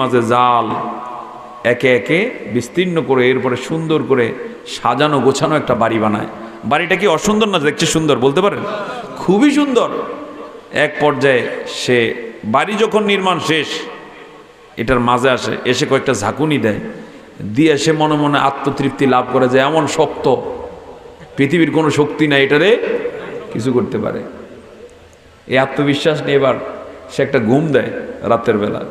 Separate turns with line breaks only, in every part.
মাঝে জাল, একে একে বিস্তীর্ণ করে এরপরে সুন্দর করে সাজানো গোছানো একটা বাড়ি বানায়। বাড়িটা কি অসুন্দর না দেখছে সুন্দর, বলতে পারেন? খুবই সুন্দর। এক পর্যায়ে সে বাড়ি যখন নির্মাণ শেষ, এটার মাঝে আসে, এসে কয়েকটা ঝাঁকুনি দেয়। দিয়ে সে মনে মনে আত্মতৃপ্তি লাভ করে যে এমন শক্ত, পৃথিবীর কোনো শক্তি নাই এটারে কিছু করতে পারে। এই আত্মবিশ্বাস নিয়ে এবার সে একটা ঘুম দেয় রাতের বেলা।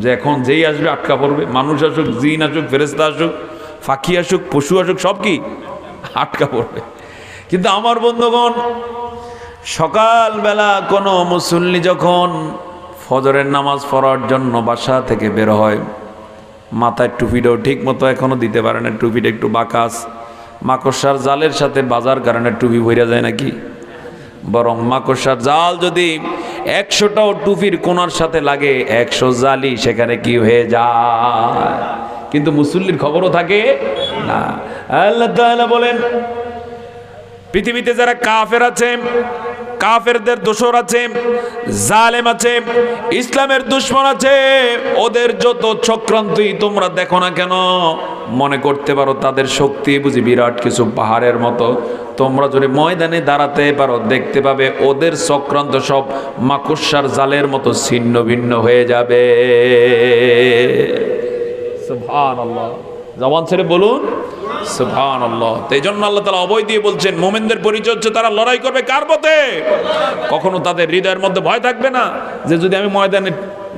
যে এখন যেই আসবে আটকা পড়বে। মানুষ আসুক, জিন আসুক ফেরেস্তা আসুক, ফাঁকি আসুক, পশু আসুক, সব কি আটকা পড়বে। কিন্তু আমার বন্ধুগণ, সকালবেলা কোনো মুসল্লি যখন ফজরের নামাজ পড়ার জন্য বাসা থেকে বের হয়, মাথায় টুপিটাও ঠিক মতো এখনও দিতে পারে না, টুপিটা একটু বাকাস, মাকড়সার জালের সাথে বাজার কারণে টুপি ভইরা যায় নাকি? বরং মাকড়সার জাল যদি একশোটাও টুপির কোনার সাথে লাগে, একশো জালি সেখানে কি হয়ে যায়? কিন্তু মুসল্লির খবরও থাকে না। আল্লাহ বলেন, পৃথিবীতে যারা কাফের আছে কাফেরদের দোসর আছে, জালেম আছে, ইসলামের দুশ্মন আছে। ওদের যত চক্রান্তই তোমরা দেখো না কেন, মনে করতে পারো তাদের শক্তি বুঝি বিরাট কিছু পাহাড়ের মতো। তোমরা যদি ময়দানে দাঁড়াতে পারো, দেখতে পাবে ওদের চক্রান্ত সব মাকুসার জালের মতো ছিন্ন ভিন্ন হয়ে যাবে। জবান ছেড়ে বলুন সুবহান আল্লাহ এই জন্য আল্লাহ তালা অবয় দিয়ে বলছেন, মোমেনদের পরিচয় হচ্ছে তারা লড়াই করবে কার পথে? কখনো তাদের হৃদয়ের মধ্যে ভয় থাকবে না যে যদি আমি ময়দানে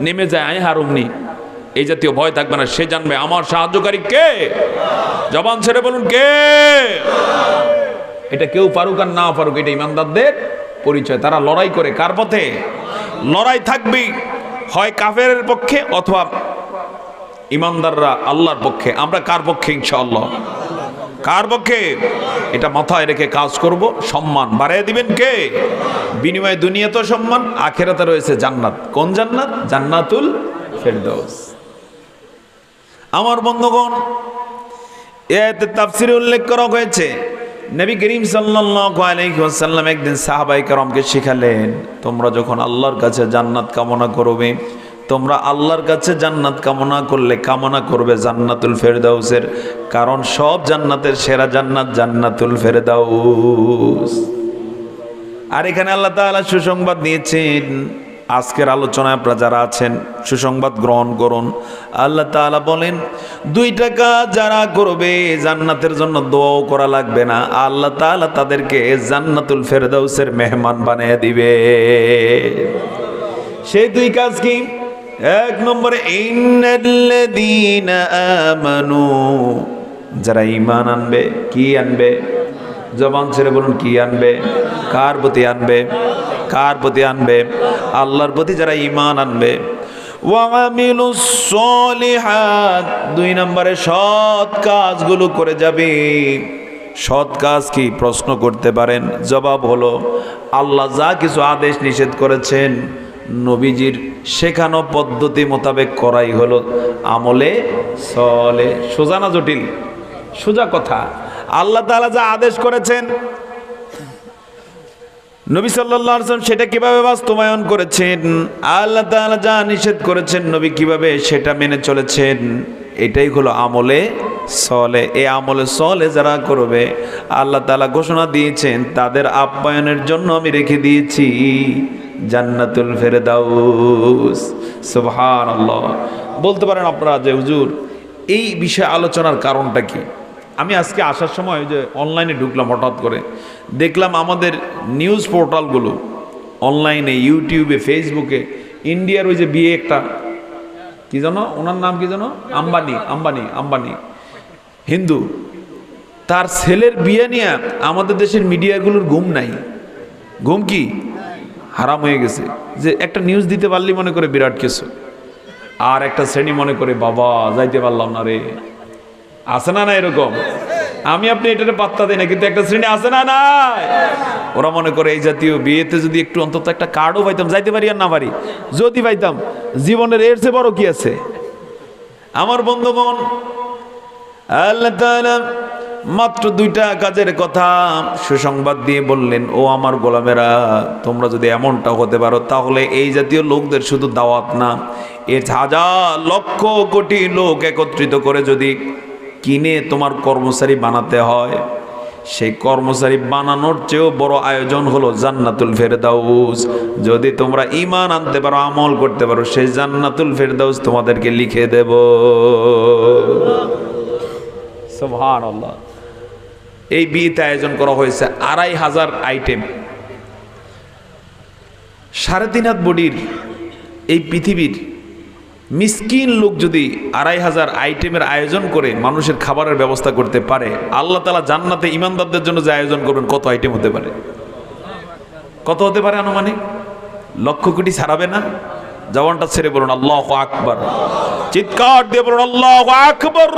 নেমে যাই আমি হারুমনি, এই জাতীয় ভয় থাকবে না। সে জানবে আমার সাহায্যকারী কে? জবান ছেড়ে বলুন, কে? এটা কেউ পারুক আর না পারুক, এটা ইমানদারদের পরিচয়। তারা লড়াই করে কার পথে? লড়াই থাকবেই। হয় কাফের পক্ষে অথবা ইমানদাররা আল্লাহর পক্ষে। আমরা কার পক্ষে, ইনশাআল্লাহ? কার পক্ষে? এটা মাথায় রেখে কাজ করব। সম্মান। বাড়াই দিবেন কে? বিনিময়ে দুনিয়াতেও সম্মান, আখেরাতে রয়েছে জান্নাত। কোন জান্নাত? জান্নাতুল ফেরদৌস। আমার বন্ধুগণ এতে তাফসিরে উল্লেখ করা হয়েছে, নবী করিম সাল্লাম একদিন সাহাবাই করমকে শিখালেন, তোমরা যখন আল্লাহর কাছে জান্নাত কামনা করবে তোমরা আল্লাহর কাছে জান্নাত কামনা করলে কামনা করবে জান্নাতুল ফেরদাউসের, কারণ সব জান্নাতের সেরা জান্নাত জান্নাতুল ফেরদাউস। আর এখানে আল্লাহ তাআলা সুসংবাদ দিয়েছেন আজকের আলোচনায় আপনারা যারা আছেন, সুসংবাদ গ্রহণ করুন। আল্লাহ তাআলা বলেন, দুই টাকা যারা করবে জান্নাতের জন্য দোয়াও করা লাগবে না। আল্লাহ তাআলা তাদেরকে জান্নাতুল ফেরদাউসের মেহমান বানিয়ে দিবে। সেই দুই কাজ কি? এক নম্বরে আমানু যারা ইমান আনবে, কি আনবে? জবান ছেড়ে বলুন, কি আনবে? কার প্রতি আনবে? কার প্রতি আনবে? আল্লাহর প্রতি যারা ঈমান আনবে। দুই নম্বরে, সৎ কাজগুলো করে যাবে। সৎ কাজ কি? প্রশ্ন করতে পারেন। জবাব হলো, আল্লাহ যা কিছু আদেশ নিষেধ করেছেন নবীজির শেখানো পদ্ধতি মোতাবেক করাই হলো আমলে সলে। সোজা না জটিল? সোজা কথা। আল্লাহ তাআলা যা আদেশ করেছেন, নবী আলাইহি সেটা কীভাবে বাস্তবায়ন করেছেন, আল্লাহ তাআলা যা নিষেধ করেছেন, নবী কীভাবে সেটা মেনে চলেছেন, এটাই হলো আমলে সলে। এ আমলে সলে যারা করবে, আল্লাহ তাআলা ঘোষণা দিয়েছেন, তাদের আপ্যায়নের জন্য আমি রেখে দিয়েছি। জান্নাতুল ফেরদাউস। সুবহানাল্লাহ। বলতে পারেন আপনারা যে, হুজুর, এই বিষয়ে আলোচনার কারণটা কি? আমি আজকে আসার সময় যে অনলাইনে ঢুকলাম হঠাৎ করে। দেখলাম আমাদের নিউজ পোর্টালগুলো অনলাইনে ইউটিউবে ফেসবুকে ইন্ডিয়ার ওই যে বিয়ে একটা, কি জানো? ওনার নাম কি জানো? আম্বানি আম্বানি আম্বানি। হিন্দু। তার ছেলের বিয়ে নিয়ে আমাদের দেশের মিডিয়াগুলোর ঘুম নাই। ঘুম কি? হারাম হয়ে গেছে। যে একটা নিউজ দিতে পারলি মনে করে বিরাট কিছু। আর একটা শ্রেণি মনে করে, বাবা, যাইতে পারলাম না রে। আছে না না এরকম? আমি আপনি এটাতে পাত্তা দিই না, কিন্তু একটা শ্রেণি আছে না নাই? ওরা মনে করে, এই জাতীয় বিয়েতে যদি একটু অন্তত একটা কার্ডও পাইতাম, যাইতে পারি আর না পারি? যদি পাইতাম, জীবনের এর চেয়ে বড় কি আছে? আমার বন্ধুগণ, আল্লাহ মাত্র দুইটা কাজের কথা সুসংবাদ দিয়ে বললেন, ও আমার গোলামেরা, তোমরা যদি এমনটা হতে পারো, তাহলে এই জাতীয় লোকদের শুধু দাওয়াত না, এর হাজার লক্ষ কোটি লোক একত্রিত করে যদি কিনে তোমার কর্মচারী বানাতে হয়, সেই কর্মচারী বানানোর চেয়েও বড় আয়োজন হলো জান্নাতুল ফেরদাউস। যদি তোমরা ইমান আনতে পারো, আমল করতে পারো, সেই জান্নাতুল ফেরদাউস তোমাদেরকে লিখে দেব। সুবহানাল্লাহ। এই বিয়েতে আয়োজন করা হয়েছে আড়াই হাজার আইটেম। সাড়ে তিন হাত বডির এই পৃথিবীর মিসকিন লোক যদি আড়াই হাজার আইটেমের আয়োজন করে মানুষের খাবারের ব্যবস্থা করতে পারে, আল্লাহ তালা জান্নাতে ইমানদারদের জন্য যে আয়োজন করবেন, কত আইটেম হতে পারে? কত হতে পারে আনুমানিক? লক্ষ কোটি ছাড়াবে না? জওয়ানটা ছেড়ে বলুন, আল্লাহ আকবর। চিৎকার দিয়ে বলুন, আল্লাহ আকবর।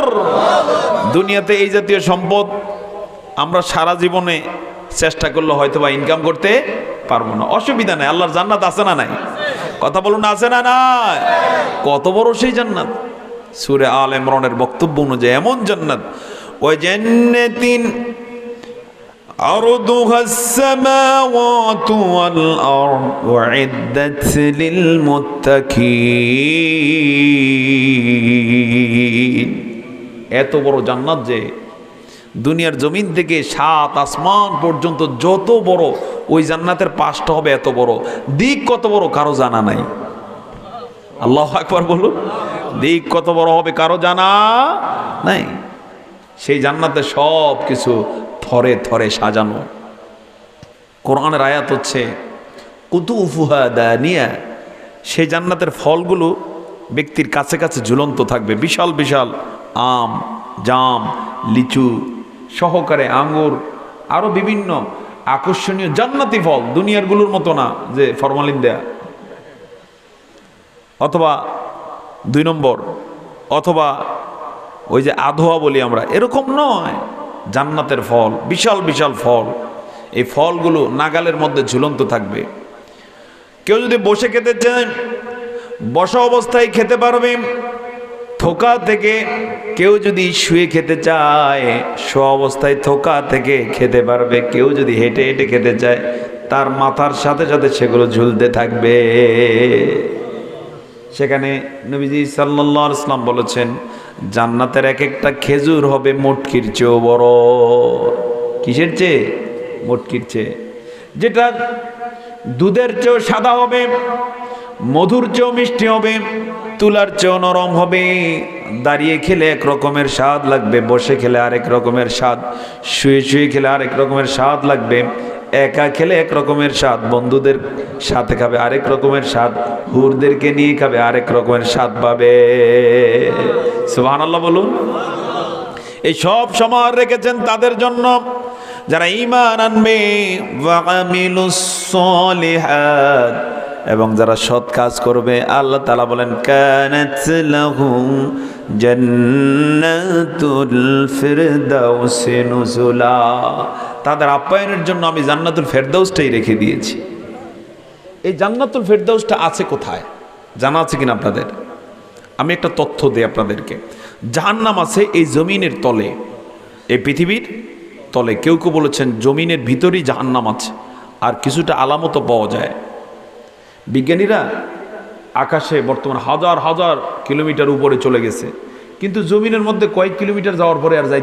দুনিয়াতে এই জাতীয় সম্পদ আমরা সারা জীবনে চেষ্টা করলে হয়তো বা ইনকাম করতে পারব না। অসুবিধা নাই, আল্লাহর জান্নাত আছে না নাই? কথা বলুন, আছে না নাই? কত বড় সেই জান্নাত? সুরে আল ইমরানের বক্তব্য অনুযায়ী এমন জান্নাত ওই জান্নাতিন عرضها السماوات والأرض أعدت للمتقين এত বড় জান্নাত যে দুনিয়ার জমিন থেকে সাত আসমান পর্যন্ত যত বড় ওই জান্নাতের পাশটা হবে এত বড় দিক কত বড় কারো জানা নাই আল্লাহ একবার বলুন দিক কত বড় হবে কারো জানা নাই সেই জান্নাতে সব কিছু থরে থরে সাজানো। কোরআনের আয়াত হচ্ছে কুতু উফুহা দানিয়া সেই জান্নাতের ফলগুলো ব্যক্তির কাছে কাছে ঝুলন্ত থাকবে। বিশাল বিশাল আম, জাম, লিচু সহকারে আঙ্গুর আরও বিভিন্ন আকর্ষণীয় জান্নাতি ফল দুনিয়ারগুলোর মতো না যে ফরমালিন দেয়া। অথবা দুই নম্বর, অথবা ওই যে আধোয়া বলি আমরা, এরকম নয়। জান্নাতের ফল, বিশাল বিশাল ফল। এই ফলগুলো নাগালের মধ্যে ঝুলন্ত থাকবে। কেউ যদি বসে খেতে চান বসা অবস্থায় খেতে পারবে। থোকা থেকে কেউ যদি শুয়ে খেতে চায় শো অবস্থায় থোকা থেকে খেতে পারবে। কেউ যদি হেঁটে হেঁটে খেতে চায়, তার মাথার সাথে সাথে সেগুলো ঝুলতে থাকবে। সেখানে নবীজি সাল্লাহ ইসলাম বলেছেন জান্নাতের এক একটা খেজুর হবে মুটকির চেয়েও বড়। কিসের চেয়ে? মুটকির চেয়ে। যেটা দুধের চেয়েও সাদা হবে, মধুর চেয়েও মিষ্টি হবে, তুলার চেয়েও নরম হবে। দাঁড়িয়ে খেলে এক রকমের স্বাদ লাগবে, বসে খেলে আরেক রকমের স্বাদ, শুয়ে শুয়ে খেলে আরেক রকমের স্বাদ লাগবে। একা খেলে এক রকমের স্বাদ, বন্ধুদের সাথে খাবে আরেক রকমের স্বাদ, হুরদেরকে নিয়ে খাবে আরেক রকমের স্বাদ পাবে। সুবহান বলুন। এই সব সময় রেখেছেন তাদের জন্য যারা ইমান আনবে। এবং যারা সৎ কাজ করবে, আল্লাহ তালা বলেন, কানাত লাহুম জান্নাতুল ফিরদাউসি নুজুলা। তাদের আপ্যায়নের জন্য আমি জান্নাতুল ফেরদাউসটাই রেখে দিয়েছি। এই জান্নাতুল ফেরদাউসটা আছে কোথায়? জানা আছে কিনা আপনাদের? আমি একটা তথ্য দিই আপনাদেরকে। জাহান্নাম আছে এই জমিনের তলে। এই পৃথিবীর তলে। কেউ কেউ বলেছেন, জমিনের ভিতরেই জাহান্নাম আছে। আর কিছুটা আলামতও পাওয়া যায়। বিজ্ঞানীরা আকাশে বর্তমান হাজার হাজার কিলোমিটার উপরে চলে গেছে। কিন্তু জমিনের মধ্যে কয়েক কিলোমিটার যাওয়ার পরে আর যাই